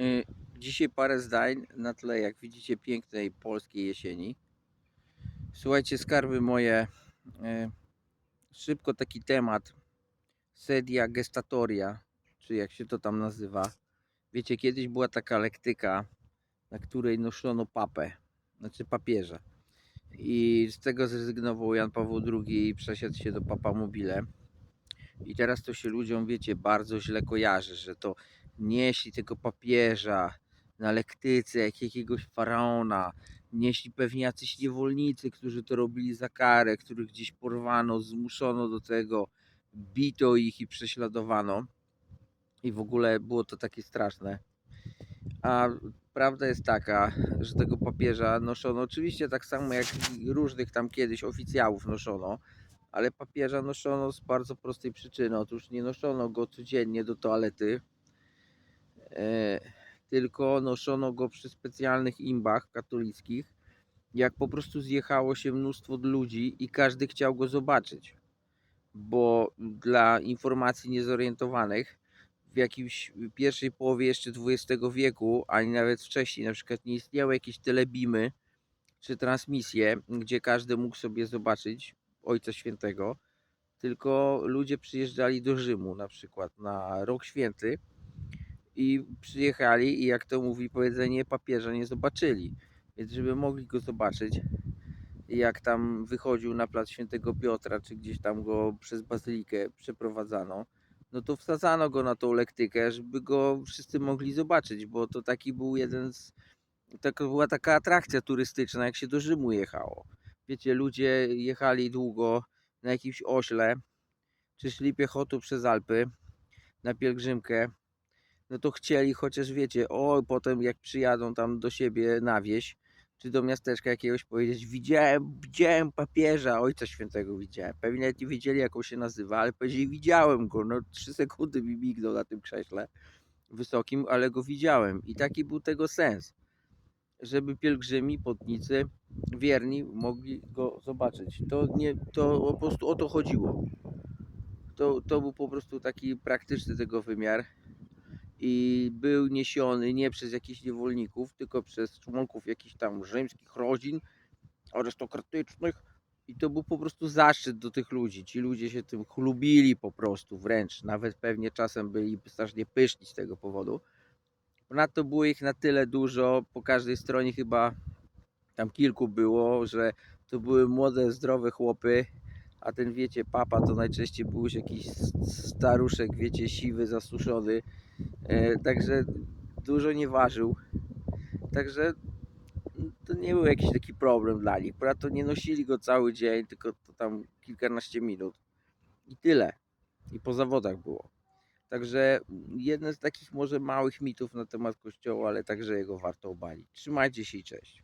Y, Dzisiaj parę zdań na tle, jak widzicie, pięknej polskiej jesieni. Słuchajcie, skarby moje. y, Szybko taki temat. Sedia gestatoria, czy jak się to tam nazywa. Wiecie, kiedyś była taka lektyka, na której noszono papę, znaczy papieża. I z tego zrezygnował Jan Paweł II i przesiadł się do papa mobile. I teraz to się ludziom, wiecie, bardzo źle kojarzy, że to nieśli tego papieża na lektyce, jak jakiegoś faraona, nieśli pewnie jacyś niewolnicy, którzy to robili za karę, których gdzieś porwano, zmuszono do tego, bito ich i prześladowano. I w ogóle było to takie straszne. A prawda jest taka, że tego papieża noszono oczywiście tak samo jak różnych tam kiedyś oficjałów noszono, ale papieża noszono z bardzo prostej przyczyny. Otóż nie noszono go codziennie do toalety, tylko noszono go przy specjalnych imbach katolickich, jak po prostu zjechało się mnóstwo ludzi i każdy chciał go zobaczyć. Bo dla informacji niezorientowanych, w jakimś pierwszej połowie jeszcze XX wieku, ani nawet wcześniej, na przykład nie istniały jakieś telebimy czy transmisje, gdzie każdy mógł sobie zobaczyć Ojca Świętego, tylko ludzie przyjeżdżali do Rzymu na przykład na Rok Święty i przyjechali i jak to mówi powiedzenie, papieża nie zobaczyli. Więc żeby mogli go zobaczyć, jak tam wychodził na plac Świętego Piotra, czy gdzieś tam go przez bazylikę przeprowadzano, no to wsadzano go na tą lektykę, żeby go wszyscy mogli zobaczyć, bo to taki był jeden z. To była taka atrakcja turystyczna, jak się do Rzymu jechało. Wiecie, ludzie jechali długo na jakimś ośle, czy szli piechotą przez Alpy na pielgrzymkę, no to chcieli chociaż wiecie, o potem jak przyjadą tam do siebie na wieś, czy do miasteczka jakiegoś powiedzieć, widziałem, widziałem papieża, ojca świętego widziałem. Pewnie nie wiedzieli jak on się nazywa, ale powiedzieli, widziałem go, no trzy sekundy mi mignął na tym krześle wysokim, ale go widziałem. I taki był tego sens, żeby pielgrzymi, potnicy, wierni mogli go zobaczyć. To nie, to po prostu o to chodziło. To, to był po prostu taki praktyczny tego wymiar i był niesiony nie przez jakichś niewolników, tylko przez członków jakichś tam rzymskich rodzin arystokratycznych. I to był po prostu zaszczyt do tych ludzi. Ci ludzie się tym chlubili po prostu wręcz. Nawet pewnie czasem byli strasznie pyszni z tego powodu. Ponadto było ich na tyle dużo, po każdej stronie chyba tam kilku było, że to były młode, zdrowe chłopy, a ten wiecie, papa to najczęściej był już jakiś staruszek, wiecie, siwy, zasuszony. E, także dużo nie ważył. Także to nie był jakiś taki problem dla nich. Ponadto nie nosili go cały dzień, tylko to tam kilkanaście minut. I tyle. I po zawodach było. Także jeden z takich może małych mitów na temat kościoła, ale także jego warto obalić. Trzymajcie się i cześć.